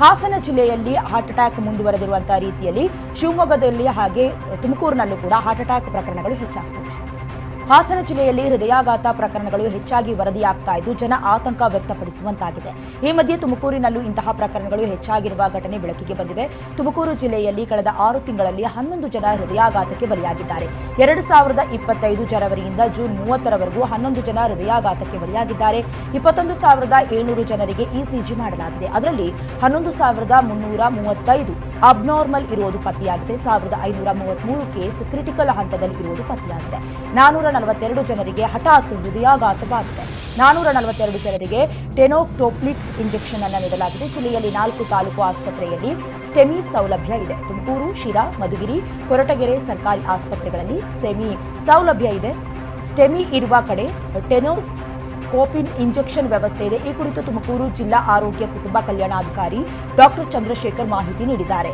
ಹಾಸನ ಜಿಲ್ಲೆಯಲ್ಲಿ heart attack ಮುಂದುವರೆದಿರುವಂತಹ ರೀತಿಯಲ್ಲಿ ಶಿವಮೊಗ್ಗದಲ್ಲಿ ಹಾಗೆ ತುಮಕೂರಿನಲ್ಲೂ ಕೂಡ ಹಾರ್ಟ್ ಅಟ್ಯಾಕ್ ಪ್ರಕರಣಗಳು ಹೆಚ್ಚಾಗ್ತದೆ ಹಾಸನ ಜಿಲ್ಲೆಯಲ್ಲಿ ಹೃದಯಾಘಾತ ಪ್ರಕರಣಗಳು ಹೆಚ್ಚಾಗಿ ವರದಿಯಾಗ್ತಾ ಇದ್ದು ಜನ ಆತಂಕ ವ್ಯಕ್ತಪಡಿಸುವಂತಾಗಿದೆ. ಈ ಮಧ್ಯೆ ತುಮಕೂರಿನಲ್ಲೂ ಇಂತಹ ಪ್ರಕರಣಗಳು ಹೆಚ್ಚಾಗಿರುವ ಘಟನೆ ಬೆಳಕಿಗೆ ಬಂದಿದೆ. ತುಮಕೂರು ಜಿಲ್ಲೆಯಲ್ಲಿ ಕಳೆದ ಆರು ತಿಂಗಳಲ್ಲಿ ಹನ್ನೊಂದು ಜನ ಹೃದಯಾಘಾತಕ್ಕೆ ಬಲಿಯಾಗಿದ್ದಾರೆ. ಎರಡು ಸಾವಿರದ ಇಪ್ಪತ್ತೈದು ಜನವರಿಯಿಂದ ಜೂನ್ ಮೂವತ್ತರವರೆಗೂ ಹನ್ನೊಂದು ಜನ ಹೃದಯಾಘಾತಕ್ಕೆ ಬಲಿಯಾಗಿದ್ದಾರೆ. ಇಪ್ಪತ್ತೊಂದು ಸಾವಿರದ ಏಳ್ನೂರು ಜನರಿಗೆ ಇಸಿಜಿ ಮಾಡಲಾಗಿದೆ. ಅದರಲ್ಲಿ ಹನ್ನೊಂದು ಸಾವಿರದ ಮುನ್ನೂರ ಮೂವತ್ತೈದು ಅಬ್ನಾರ್ಮಲ್ ಇರುವುದು ಪತ್ತೆಯಾಗಿದೆ. ಸಾವಿರದ ಐನೂರ ಮೂವತ್ಮೂರು ಕೇಸ್ ಕ್ರಿಟಿಕಲ್ ಹಂತದಲ್ಲಿ ಇರುವುದು ಪತ್ತೆಯಾಗಿದೆ. ನಾನೂರ ನಲವತ್ತೆರಡು ಜನರಿಗೆ ಹಠಾತ್ ಹೃದಯಾಘಾತವಾಗಿದೆ. ನಾನೂರ ನಲವತ್ತೆರಡು ಜನರಿಗೆ ಟೆನೋಕ್ಟೋಪ್ಲಿಕ್ಸ್ ಇಂಜೆಕ್ಷನ್ ಅನ್ನು ನೀಡಲಾಗಿದೆ. ಜಿಲ್ಲೆಯಲ್ಲಿ ನಾಲ್ಕು ತಾಲೂಕು ಆಸ್ಪತ್ರೆಯಲ್ಲಿ ಸ್ಟೆಮಿ ಸೌಲಭ್ಯ ಇದೆ. ತುಮಕೂರು, ಶಿರಾ, ಮಧುಗಿರಿ, ಕೊರಟಗೆರೆ ಸರ್ಕಾರಿ ಆಸ್ಪತ್ರೆಗಳಲ್ಲಿ ಸೆಮಿ ಸೌಲಭ್ಯ ಇದೆ. ಸ್ಟೆಮಿ ಇರುವ ಕಡೆ ಟೆನೋಸ್ ಕೋಪಿನ್ ಇಂಜೆಕ್ಷನ್ ವ್ಯವಸ್ಥೆ ಇದೆ. ಈ ಕುರಿತು ತುಮಕೂರು ಜಿಲ್ಲಾ ಆರೋಗ್ಯ ಕುಟುಂಬ ಕಲ್ಯಾಣಾಧಿಕಾರಿ ಡಾಕ್ಟರ್ ಚಂದ್ರಶೇಖರ್ ಮಾಹಿತಿ ನೀಡಿದ್ದಾರೆ.